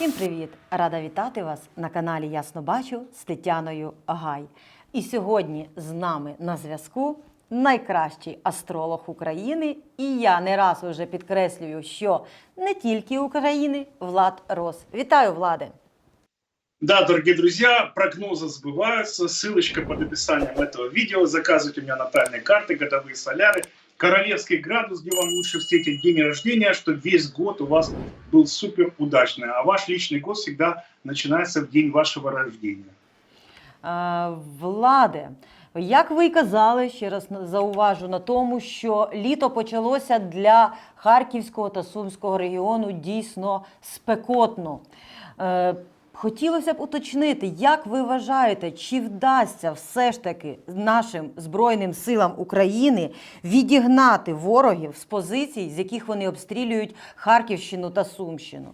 Всім привіт! Рада вітати вас на каналі Ясно Бачу з Тетяною Гай. І сьогодні з нами на зв'язку найкращий астролог України. І я не раз уже підкреслюю, що не тільки України Влад Рос. Вітаю, Владе! Да, дорогие друзья, прогнозы сбываются. Ссылочка под описанием этого видео. Заказывайте у меня натальные карты, годовые соляры. Королевский градус, где вам лучше встретить день рождения, чтобы весь год у вас был супер удачный. А ваш личный год всегда начинается в день вашего рождения. Е, Владе, як ви й казали, ще раз зауважу на тому, що літо почалося для Харківського та Сумського регіону дійсно спекотно. Хотілося б уточнити, як ви вважаєте, чи вдасться все ж таки нашим Збройним силам України відігнати ворогів з позицій, з яких вони обстрілюють Харківщину та Сумщину?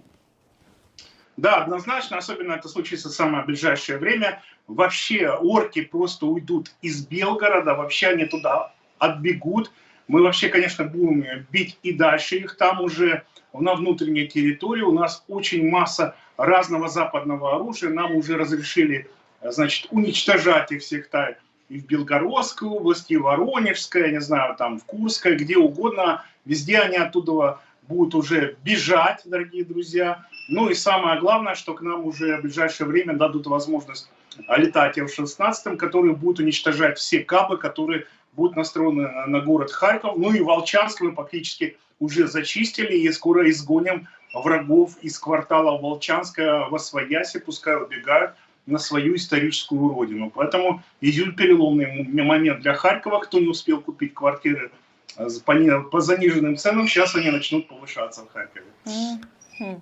Да, однозначно, особенно это случится в самое ближайшее время. Вообще орки просто уйдут из Белгорода, вообще они туда отбегут. Мы вообще, конечно, будем бить и дальше их там уже на внутренней территории. У нас очень масса разного западного оружия. Нам уже разрешили, значит, уничтожать их всех та- и в Белгородской области, и в Воронежской, я не знаю, там в Курской, где угодно. Везде они оттуда будут уже бежать, дорогие друзья. Ну и самое главное, что к нам уже в ближайшее время дадут возможность летать F-16, которые будут уничтожать все кабы, которые будут настроены на- на город Харьков. Ну и Волчанск мы фактически уже зачистили и скоро изгоним врагов из квартала Волчанска во Свояси, пускай убегают на свою историческую родину. Поэтому июль переломный м- момент для Харькова. Кто не успел купить квартиры э, с- по, не- по заниженным ценам, сейчас они начнут повышаться в Харькове. Мгм.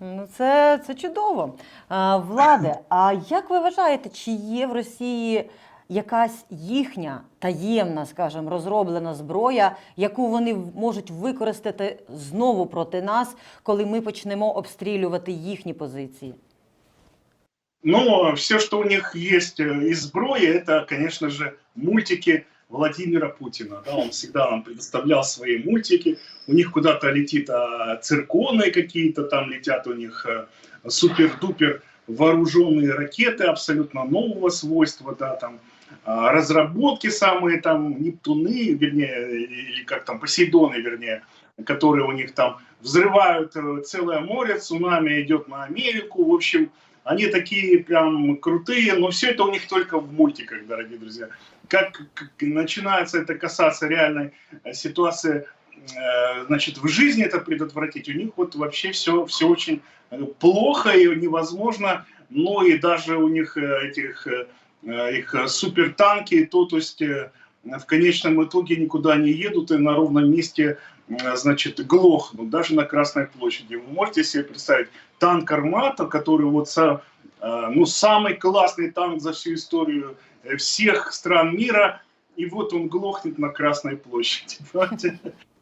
Ну, це, це чудово. А, Владе, а як ви вважаєте, чи є в Росії якась їхня таємна, скажімо, розроблена зброя, яку вони в- можуть використати знову проти нас, коли ми почнемо обстрілювати їхні позиції? Но все, что у них есть э, из сброи, это, конечно же, мультики Владимира Путина. Да, он всегда нам предоставлял свои мультики. У них куда-то летит а, цирконы какие-то, там летят у них а, супер-дупер вооруженные ракеты абсолютно нового свойства, да, там а, разработки самые там Нептуны, вернее, или как там Посейдоны, вернее, которые у них там взрывают э, целое море, цунами идет на Америку, в общем, они такие прям крутые, но все это у них только в мультиках, дорогие друзья. Как, начинается это касаться реальной э, ситуации, э, значит, в жизни это предотвратить, у них вот вообще все, все очень плохо и невозможно, но и даже у них этих их э, супертанки, то, то есть э, в конечном итоге никуда не едут и на ровном месте, э, значит, глохнут, даже на Красной площади. Вы можете себе представить, танк «Армата», который вот э, ну, самый классный танк за всю историю э, всех стран мира, и вот он глохнет на Красной площади.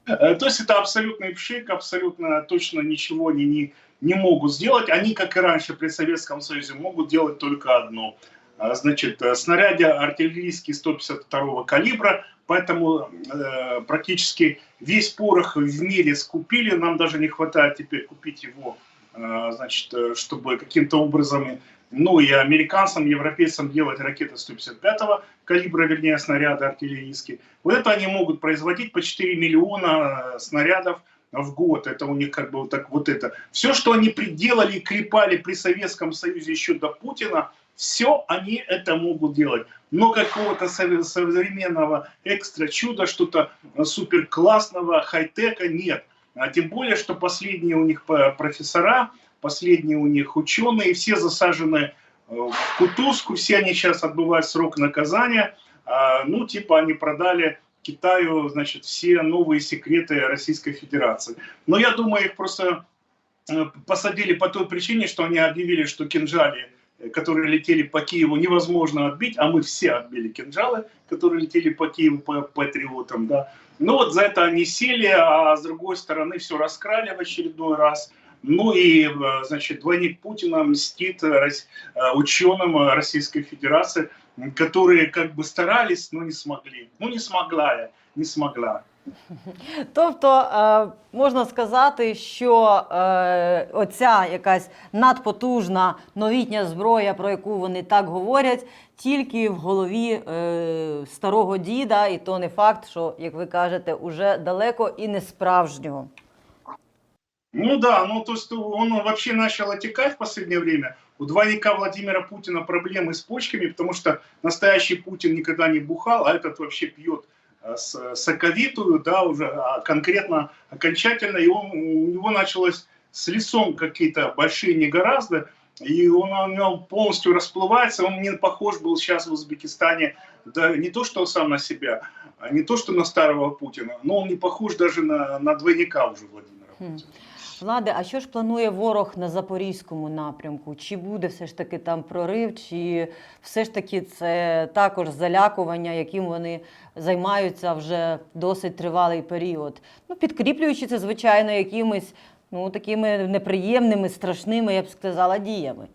Э, То есть это абсолютный пшик, абсолютно точно ничего они не, не могут сделать. Они, как и раньше при Советском Союзе, могут делать только одно. А, Значит, э, снаряде артиллерийский 152 калибра, поэтому э, практически весь порох в мире скупили, нам даже не хватает теперь купить его э, значит, э, чтобы каким-то образом, ну и американцам, европейцам делать ракеты 155 калибра, вернее, снаряды артиллерийские. Вот это они могут производить по 4 миллиона э, снарядов в год. Это у них как бы вот так вот это. Все, что они приделали и клепали при Советском Союзе еще до Путина, все они это могут делать. Но какого-то современного экстра чуда, что-то э, супер классного, хай-тека нет. А тем более, что последние у них э, профессора, последние у них ученые, все засажены э, в кутузку, все они сейчас отбывают срок наказания. А, Ну, типа они продали Китаю, значит, все новые секреты Российской Федерации. Но я думаю, их просто посадили по той причине, что они объявили, что кинжали, которые летели по Киеву, невозможно отбить, а мы все отбили кинжалы, которые летели по Киеву, по патриотам, да. Ну вот за это они сели, а с другой стороны все раскрали в очередной раз. Ну и, э, значит, двойник Путина мстит э, э, ученым Российской Федерации, которые как бы старались, но не смогли. Ну не смогла я, не смогла. Тобто е, можна сказати, що е, оця якась надпотужна новітня зброя, про яку вони так говорять, тільки в голові е, старого діда, і то не факт, що, як ви кажете, уже далеко і не справжнього. Ну да, ну то есть он вообще начал отекать в последнее время. У двойника Владимира Путина проблемы с почками, потому что настоящий Путин никогда не бухал, а этот вообще пьет э, с- соковитую, да, уже а, конкретно, окончательно, и он, у него началось с лицом какие-то большие негоразды, и он у него полностью расплывается, он не похож был сейчас в Узбекистане, да, не то что сам на себя, а не то что на старого Путина, но он не похож даже на, на двойника уже Владимира Хм. Путина. Влади, а що ж планує ворог на запорізькому напрямку? Чи буде все ж таки там прорив, чи все ж таки це також залякування, яким вони займаються вже досить тривалий період? Ну, підкріплюючи це, звичайно, якимись ну, такими неприємними, страшними, я б сказала, діями.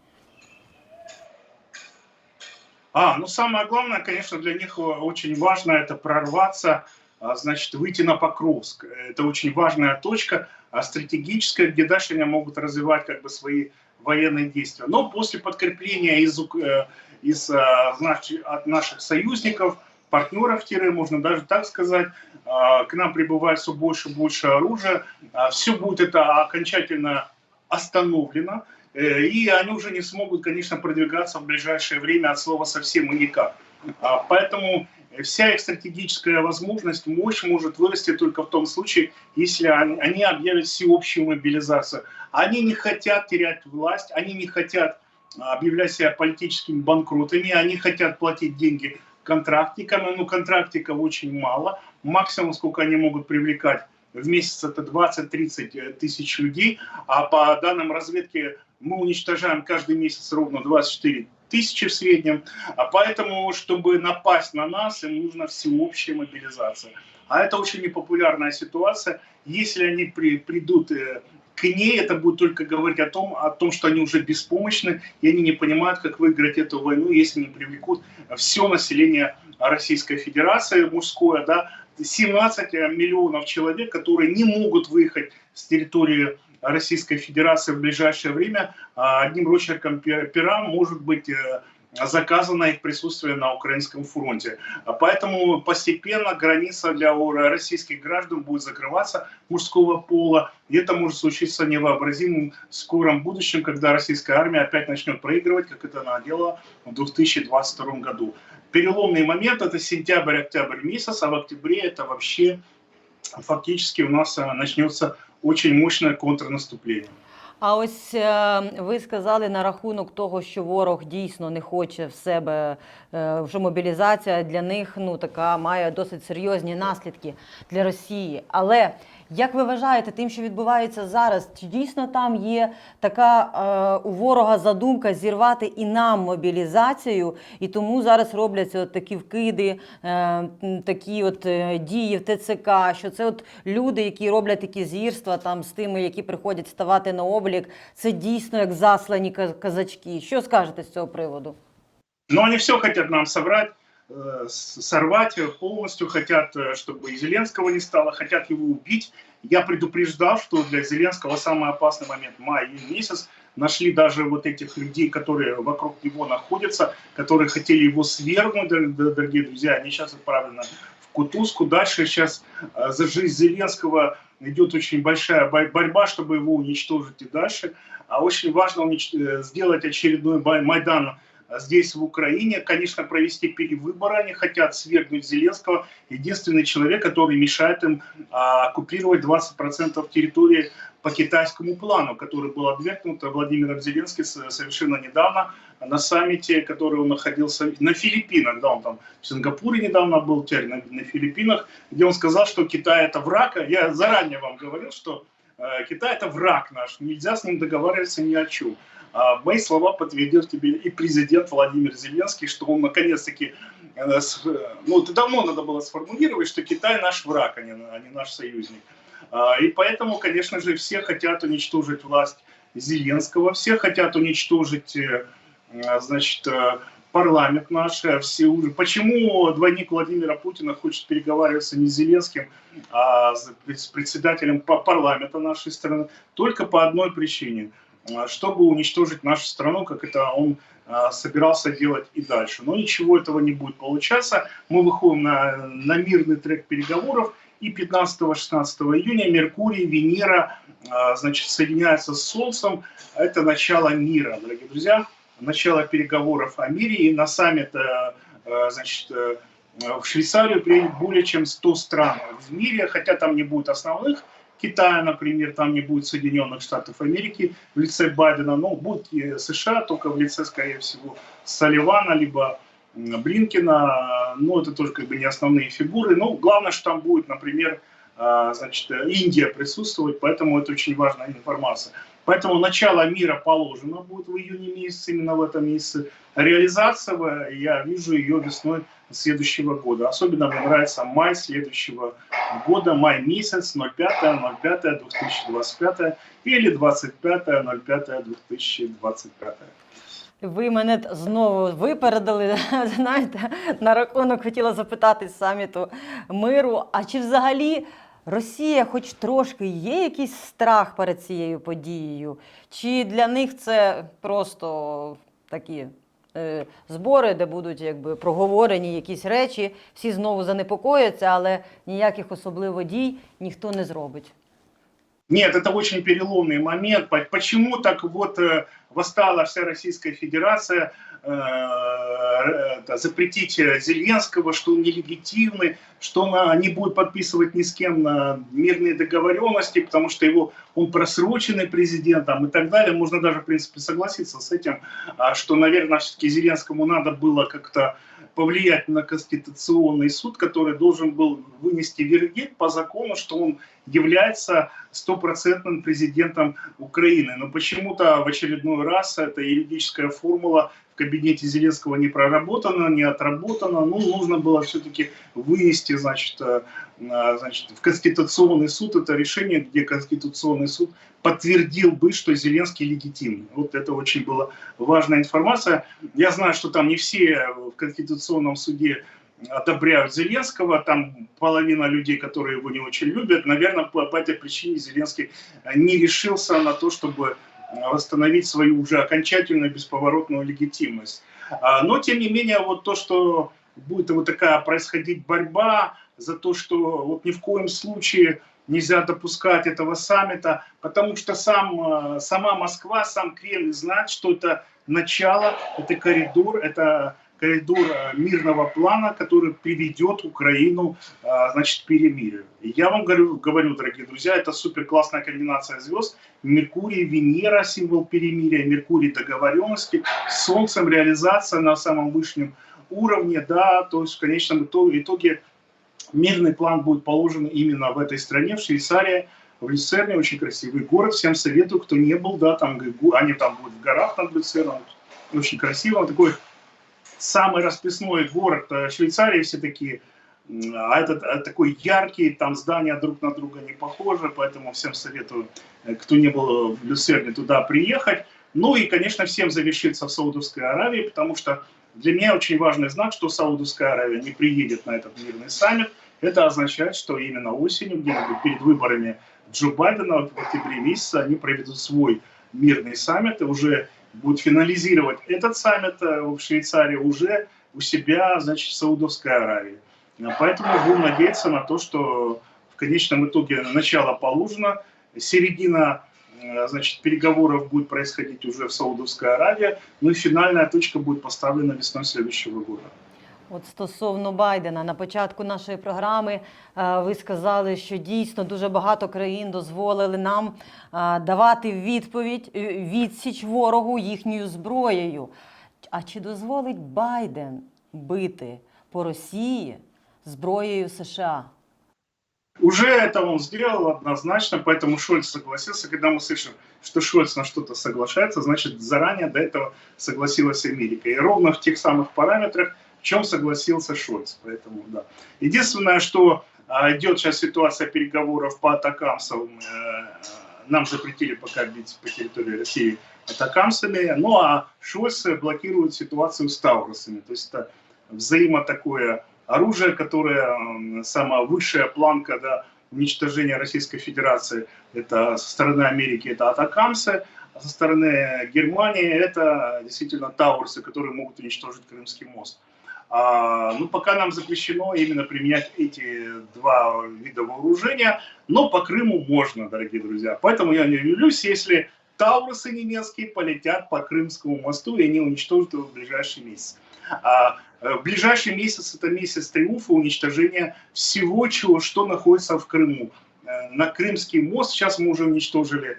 А, ну самое главное, конечно, для них э, очень важно это прорваться, а, значит, выйти на Покровск. Это очень важная точка, а, стратегическая, где дальше они могут развивать как бы свои военные действия. Но после подкрепления из, э, из а, от наших союзников, партнеров, можно даже так сказать, а, к нам прибывает все больше и больше оружия. Все будет это окончательно остановлено. Э, И они уже не смогут, конечно, продвигаться в ближайшее время от слова совсем и никак. А, Поэтому вся их стратегическая возможность, мощь может вырасти только в том случае, если они объявят всеобщую мобилизацию. Они не хотят терять власть, они не хотят а, объявлять себя политическими банкротами, они хотят платить деньги контрактникам, но контрактиков очень мало. Максимум, сколько они могут привлекать в месяц, это 20-30 тысяч людей, а по данным разведки мы уничтожаем каждый месяц ровно 24 тысячи в среднем. А поэтому, чтобы напасть на нас, им нужна всеобщая мобилизация. А это очень непопулярная ситуация. Если они при- придут э, к ней, это будет только говорить о том, о том, что они уже беспомощны, и они не понимают, как выиграть эту войну, если не привлекут все население Российской Федерации мужское, да, 17 миллионов человек, которые не могут выехать с территории Российской Федерации в ближайшее время, а одним росчерком пе- пера может быть э, заказано их присутствие на украинском фронте. Поэтому постепенно граница для российских граждан будет закрываться мужского пола. И это может случиться в невообразимом скором будущем, когда российская армия опять начнет проигрывать, как это она делала в 2022 году. Переломный момент это сентябрь-октябрь месяц, а в октябре это вообще фактически у нас э, начнется очень мощное контрнаступление. А ось е, ви сказали на рахунок того, що ворог дійсно не хоче в себе, Вже що мобілізація для них ну така має досить серйозні наслідки для Росії. Але як ви вважаєте, тим, що відбувається зараз, чи дійсно там є така е, у ворога задумка зірвати і нам мобілізацію, і тому зараз робляться от такі вкиди, е, такі от е, дії в ТЦК, що це от люди, які роблять такі зірства там з тими, які приходять ставати на облік, це дійсно як заслані казачки. Що скажете з цього приводу? Но они все хотят нам соврать, э, с- сорвать э, полностью, хотят, э, чтобы и Зеленского не стало, хотят его убить. Я предупреждал, что для Зеленского самый опасный момент май месяц. Нашли даже вот этих людей, которые вокруг него находятся, которые хотели его свергнуть, дор- дор- дорогие друзья. Они сейчас отправлены в Кутузку. Дальше сейчас э, за жизнь Зеленского идет очень большая бо- борьба, чтобы его уничтожить и дальше. А очень важно сделать очередной Майдан здесь, в Украине, конечно, провести перевыборы. Они хотят свергнуть Зеленского. Единственный человек, который мешает им а, оккупировать 20% территории по китайскому плану, который был отвергнут Владимиром Зеленским совершенно недавно на саммите, который он находился на Филиппинах. Да, он там в Сингапуре недавно был, теперь на, на Филиппинах, где он сказал, что Китай это враг. Я заранее вам говорил, что э, Китай это враг наш, нельзя с ним договариваться ни о чем. А мои слова подтвердил тебе и президент Владимир Зеленский, что он наконец-таки, э, ну это давно надо было сформулировать, что Китай наш враг, а не, а не наш союзник. А, И поэтому, конечно же, все хотят уничтожить власть Зеленского, все хотят уничтожить, э, э, значит, парламент наш, все уже. Почему двойник Владимира Путина хочет переговариваться не с Зеленским, а с председателем парламента нашей страны? Только по одной причине – чтобы уничтожить нашу страну, как это он собирался делать и дальше. Но ничего этого не будет получаться. Мы выходим на, на мирный трек переговоров, и 15-16 июня Меркурий, Венера, значит, соединяются с Солнцем. Это начало мира, дорогие друзья, начало переговоров о мире. И на саммит, значит, в Швейцарию приедет более чем 100 стран в мире, хотя там не будет основных Китая, например, там не будет Соединенных Штатов Америки в лице Байдена, но будет США, только в лице, скорее всего, Салливана, либо Блинкина, но это тоже как бы не основные фигуры. Но главное, что там будет, например, а, значит, Индия присутствовать, поэтому это очень важная информация. Поэтому начало мира положено будет в июне месяце, именно в этом месяце. Реализация, я вижу ее весной следующего года. Особенно мне нравится май следующего года, май месяц, 05.05.2025 или 25.05.2025. Ви мене знову випередили. Знаєте, на рахунок хотіла запитати саміту миру. А чи взагалі Росія, хоч трошки, є якийсь страх перед цією подією? Чи для них це просто такі збори, де будуть якби проговорені якісь речі, всі знову занепокояться, але ніяких особливо дій ніхто не зробить? Нет, это очень переломный момент. Почему так вот э, восстала вся Российская Федерация Э, запретить Зеленского, что он нелегитимный, что он не будет подписывать ни с кем мирные договоренности, потому что его, он просроченный президентом и так далее. Можно даже, в принципе, согласиться с этим, что, наверное, все-таки Зеленскому надо было как-то повлиять на Конституционный суд, который должен был вынести вердикт по закону, что он является стопроцентным президентом Украины. Но почему-то в очередной раз эта юридическая формула в кабинете Зеленского не проработана, не отработана. Ну, нужно было все-таки вынести, значит, э, значит, в Конституционный суд это решение, где Конституционный суд подтвердил бы, что Зеленский легитимный. Вот это очень была важная информация. Я знаю, что там не все в Конституционном суде одобряют Зеленского, там половина людей, которые его не очень любят. Наверное, по, по этой причине Зеленский не решился на то, чтобы восстановить свою уже окончательную бесповоротную легитимность. А, но, тем не менее, вот то, что будет вот такая происходить борьба за то, что вот ни в коем случае нельзя допускать этого саммита, потому что сам, э, сама Москва, сам Кремль знает, что это начало, это коридор, это коридор мирного плана, который приведет Украину э, значит, к перемирию. Я вам говорю, говорю, дорогие друзья, это супер классная комбинация звезд. Меркурий, Венера, символ перемирия, Меркурий договоренности, Солнцем реализация на самом высшем уровне, да, то есть в конечном итоге мирный план будет положен именно в этой стране, в Швейцарии, в Люцерне, очень красивый город, всем советую, кто не был, да, там, они там будут в горах над Люцерном, очень красиво, такой самый расписной город э, Швейцарии все такие, а этот а такой яркий, там здания друг на друга не похожи, поэтому всем советую, э, кто не был в Люцерне, туда приехать. Ну и, конечно, всем завершиться в Саудовской Аравии, потому что для меня очень важный знак, что Саудовская Аравия не приедет на этот мирный саммит. Это означает, что именно осенью, где-нибудь перед выборами Джо Байдена в октябре месяце, они проведут свой мирный саммит и уже будут финализировать этот саммит э, в Швейцарии уже у себя, значит, в Саудовской Аравии. Поэтому будем надеяться на то, что в конечном итоге начало положено, середина Э, значит, переговоров будет происходить уже в Саудовской Аравии, ну и финальная точка будет поставлена весной следующего года. От стосовно Байдена, на початку нашої програми е, ви сказали, що дійсно дуже багато країн дозволили нам е, давати відповідь е, відсіч ворогу їхньою зброєю. А чи дозволить Байден бити по Росії зброєю США? Уже это он сделал однозначно, поэтому Шольц согласился. Когда мы слышим, что Шольц на что-то соглашается, значит, заранее до этого согласилась Америка. И ровно в тех самых параметрах, чем согласился Шольц. Поэтому, да. Единственное, что а, идет сейчас ситуация переговоров по атакам э, нам запретили пока бить по территории России атакамсами, ну а Шольц блокирует ситуацию с Таурусами. То есть это взаимо такое оружие, которое самая высшая планка да, уничтожения Российской Федерации. Это со стороны Америки это атакамсы, а со стороны Германии это действительно Таурсы, которые могут уничтожить Крымский мост. А, ну, пока нам запрещено именно применять эти два вида вооружения, но по Крыму можно, дорогие друзья. Поэтому я не удивлюсь, если Таурусы немецкие полетят по Крымскому мосту, и они уничтожат его в ближайший месяц. А э, в ближайший месяц это месяц триумфа, уничтожения всего, чего, что находится в Крыму. Э, На Крымский мост сейчас мы уже уничтожили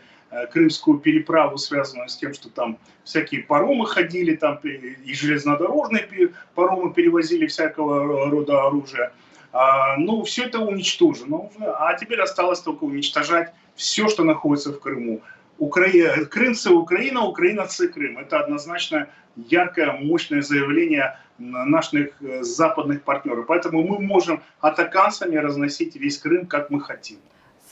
крымскую переправу, связанную с тем, что там всякие паромы ходили, там и железнодорожные паромы перевозили всякого рода оружие. А, Ну, все это уничтожено уже, а теперь осталось только уничтожать все, что находится в Крыму. Укра... Крымцы Украина, украиноцы Крым. Это однозначно яркое, мощное заявление наших э, западных партнеров. Поэтому мы можем атаканцами разносить весь Крым, как мы хотим.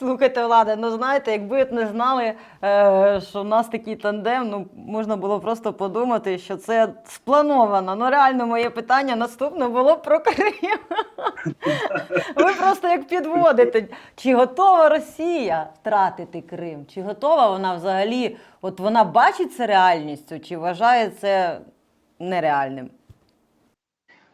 Слухайте, Влада, ну знаєте, якби от не знали, е, що в нас такий тандем, ну можна було просто подумати, що це сплановано. Ну реально, моє питання наступне було про Крим. Ви просто як підводите. Чи готова Росія втратити Крим? Чи готова вона взагалі? От вона бачить це реальністю, чи вважає це нереальним?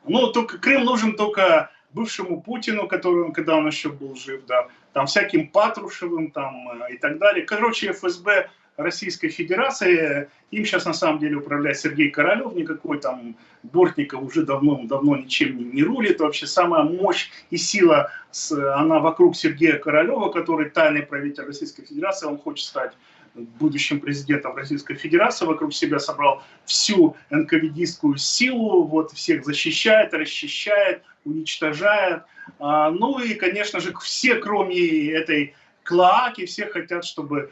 Ну, только Крым нужен только бывшему Путину, который, он, когда он еще был жив, да, там всяким Патрушевым там э, и так далее. Короче, ФСБ Российской Федерации, им сейчас на самом деле управляет Сергей Королев, никакой там Бортников уже давно-давно ничем не, не рулит. Вообще самая мощь и сила, с, она вокруг Сергея Королева, который тайный правитель Российской Федерации, он хочет стать будущим президентом Российской Федерации, вокруг себя собрал всю НКВДистскую силу, вот всех защищает, расчищает, уничтожает. А, ну и, конечно же, все, кроме этой клоаки, все хотят, чтобы,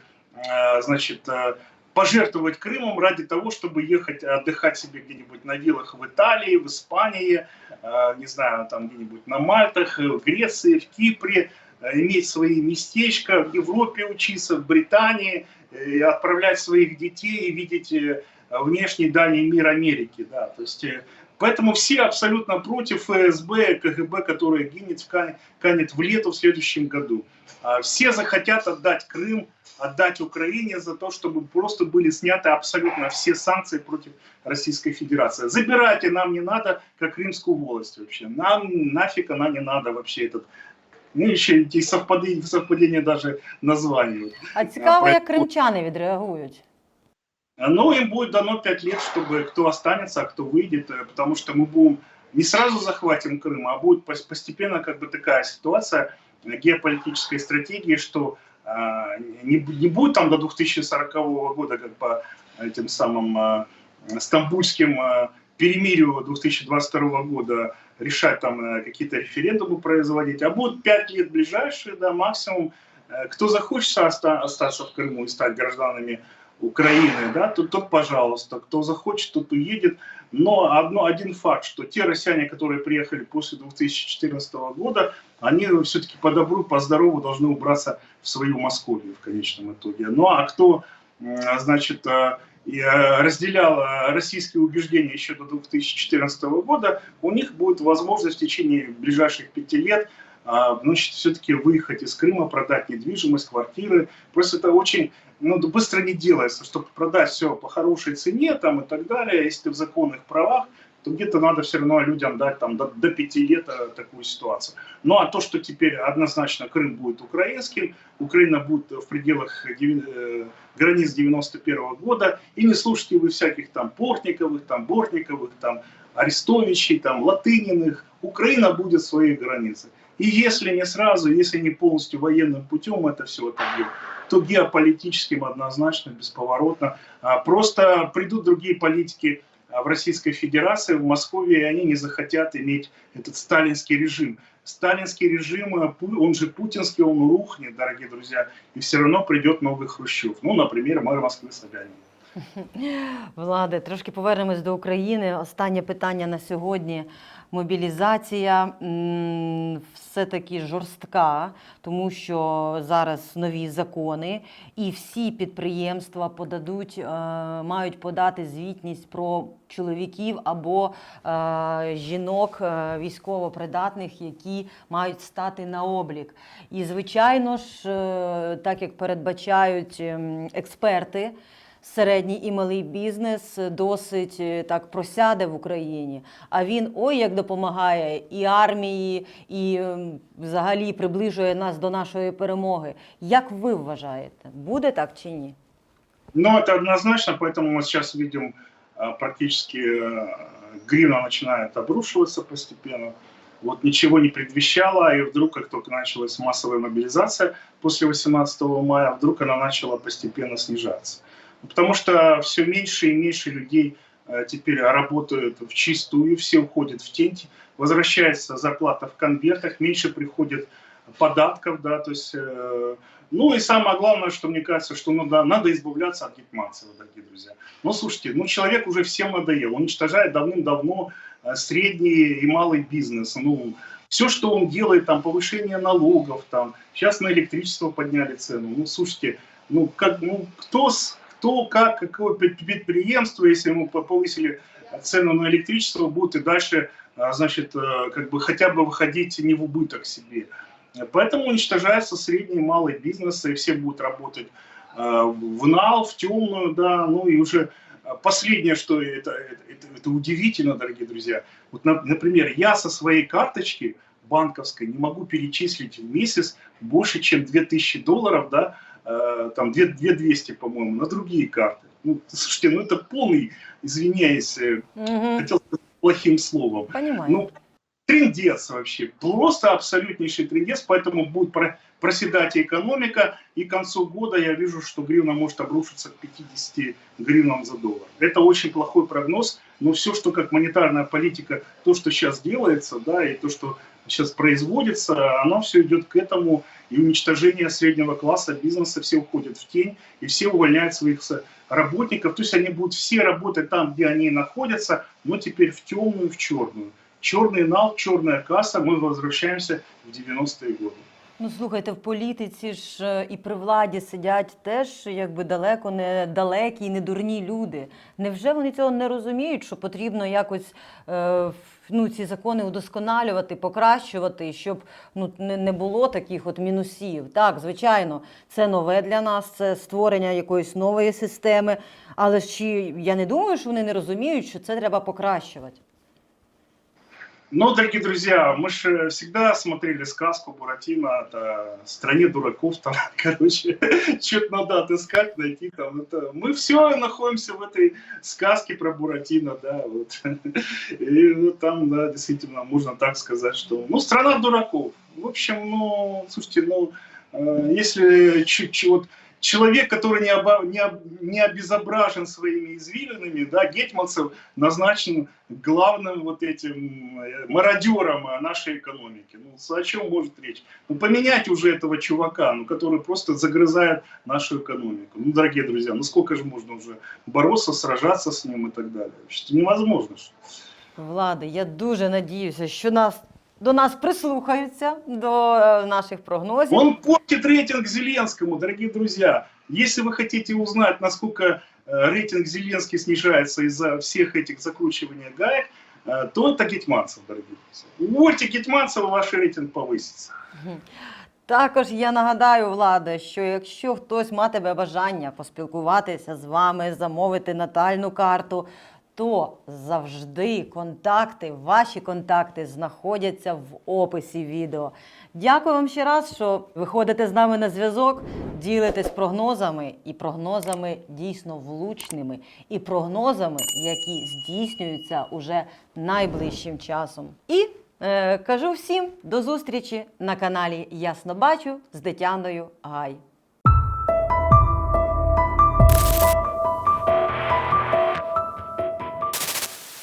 значит, а, пожертвовать Крымом ради того, чтобы ехать отдыхать себе где-нибудь на виллах в Италии, в Испании, а, не знаю, там где-нибудь на Мальтах, в Греции, в Кипре, иметь свои местечка, в Европе учиться, в Британии, э, отправлять своих детей и видеть э, внешний дальний мир Америки. Да. То есть, э, поэтому все абсолютно против ФСБ, КГБ, которое гинет, канет в лету в следующем году. А Все захотят отдать Крым, отдать Украине за то, чтобы просто были сняты абсолютно все санкции против Российской Федерации. Забирайте, нам не надо, как Крымскую волость вообще. Нам нафиг она не надо вообще этот ну, еще эти совпадения, совпадения даже названий. А цікаво, про- як кримчани відреагують. Ну, им будет дано 5 лет, чтобы кто останется, а кто выйдет, э, потому что мы будем не сразу захватим Крым, а будет пос- постепенно как бы такая ситуация э, геополитической стратегии, что э, не, не будет там до 2040 года как по этим самым э, стамбульским э, перемирию 2022 года решать там э, какие-то референдумы производить, а будут 5 лет ближайшие, да, максимум. Кто захочет оста- остаться в Крыму и стать гражданами Украины, да, то тот, пожалуйста, кто захочет, тот уедет. Но одно, один факт, что те россияне, которые приехали после 2014 года, они все-таки по добру, по здорову должны убраться в свою Московию в конечном итоге. Ну а кто, значит, э, э, разделял э, российские убеждения еще до 2014 года, у них будет возможность в течение ближайших пяти лет значит, все-таки выехать из Крыма, продать недвижимость, квартиры. Просто это очень ну, быстро не делается, чтобы продать все по хорошей цене там, и так далее. Если ты в законных правах, то где-то надо все равно людям дать там, до, до пяти лет э, такую ситуацию. Ну а то, что теперь однозначно Крым будет украинским, Украина будет в пределах э, границ 91 года, и не слушайте вы всяких там Портниковых, там Бортниковых, там Арестовичей, там Латыниных. Украина будет в своих границах. И если не сразу, если не полностью военным путем это все отобьет, то геополитическим однозначно, бесповоротно. А, Просто придут другие политики а, в Российской Федерации, в Москве, и они не захотят иметь этот сталинский режим. Сталинский режим, пу- он же путинский, он рухнет, дорогие друзья, и все равно придет новый Хрущев. Ну, например, мэр Москвы Собянин. Влади, трошки повернемось до України. Останнє питання на сьогодні. Мобілізація все-таки жорстка, тому що зараз нові закони, і всі підприємства подадуть, е, мають подати звітність про чоловіків або е, жінок е, військовопридатних, які мають стати на облік. І, звичайно ж, так як передбачають експерти, середній і малий бізнес досить е, так просяде в Україні. А він ой як допомагає і армії, і ем, взагалі приближує нас до нашої перемоги. Як ви вважаєте, буде так чи ні? Ну, это однозначно, поэтому мы сейчас видим а, практически э, гривна начинает обрушиваться постепенно. Вот ничего не предвещало, и вдруг, как только началась массовая мобилизация после 18 мая, вдруг она начала постепенно снижаться. Потому что все меньше и меньше людей э, теперь работают в чистую, все уходят в тень, возвращается зарплата в конвертах, меньше приходит податков, да, то есть, э, ну и самое главное, что мне кажется, что ну, да, надо избавляться от Гетманцева, дорогие друзья. Ну, слушайте, ну человек уже всем надоел, уничтожает давным-давно э, средний и малый бизнес, ну, все, что он делает, там, повышение налогов, там, сейчас на электричество подняли цену, ну, слушайте, ну, как, ну, кто, с- кто, как, какое пред- предприемство, если ему по- повысили цену на электричество, будет и дальше, а, значит, э, как бы хотя бы выходить не в убыток себе. Поэтому уничтожается средний и малый бизнес, и все будут работать э, в нал, в темную, да, ну и уже э, последнее, что это, это, это- удивительно, дорогие друзья. Вот, на- например, я со своей карточки банковской не могу перечислить в месяц больше, чем 2000 долларов, да, э, там 2 2200, по-моему, на другие карты. Ну, слушайте, ну это полный, извиняюсь, Угу. хотел сказать плохим словом. Понимаю. Ну, трендец вообще, просто абсолютнейший трендец, поэтому будет про- проседать и экономика, и к концу года я вижу, что гривна может обрушиться к 50 гривнам за доллар. Это очень плохой прогноз, но все, что как монетарная политика, то, что сейчас делается, да, и то, что сейчас производится, оно все идет к этому, и уничтожение среднего класса бизнеса, все уходят в тень, и все увольняют своих работников, то есть они будут все работать там, где они находятся, но теперь в темную, в черную. Черный нал, черная касса, мы возвращаемся в 90-е годы. Ну слухайте, в політиці ж е, і при владі сидять теж якби далеко не далекі і не дурні люди. Невже вони цього не розуміють, що потрібно якось е, ну, ці закони удосконалювати, покращувати, щоб ну, не, не було таких от мінусів? Так, звичайно, це нове для нас, це створення якоїсь нової системи. Але ж чи я не думаю, що вони не розуміють, що це треба покращувати. Но, дорогие друзья, мы же всегда смотрели сказку Буратино, в стране дураков, там, короче, что-то надо отыскать, найти там. Это... Мы все находимся в этой сказке про Буратино, да, вот. И вот там, да, действительно, можно так сказать, что, ну, страна дураков. В общем, ну, слушайте, ну, э, если чуть чуть вот человек, который не, оба- не, не обезображен своими извилинами, да, Гетманцев назначен главным вот этим э, мародером э, нашей экономики. Ну, о чем может речь? Ну, поменять уже этого чувака, ну, который просто загрызает нашу экономику. Ну, дорогие друзья, ну сколько же можно уже бороться, сражаться с ним и так далее? Невозможно. ж. Влади, я дуже надіюся, що нас до нас прислухаються до е, наших прогнозів. Он портит рейтинг Зеленскому, дорогие друзья. Если вы хотите узнать, насколько э, рейтинг Зеленский снижается из-за всех этих закручиваний гаек, э, то это Гетманцев, дорогие друзья. Увольте Гетманцева, ваш рейтинг повысится. Також я нагадаю, Влада, що якщо хтось матиме бажання поспілкуватися з вами, замовити натальну карту, то завжди контакти, ваші контакти знаходяться в описі відео. Дякую вам ще раз, що виходите з нами на зв'язок, ділитесь прогнозами і прогнозами дійсно влучними, і прогнозами, які здійснюються уже найближчим часом. І Е, кажу всім до зустрічі на каналі Ясно Бачу з Тетяною Гай.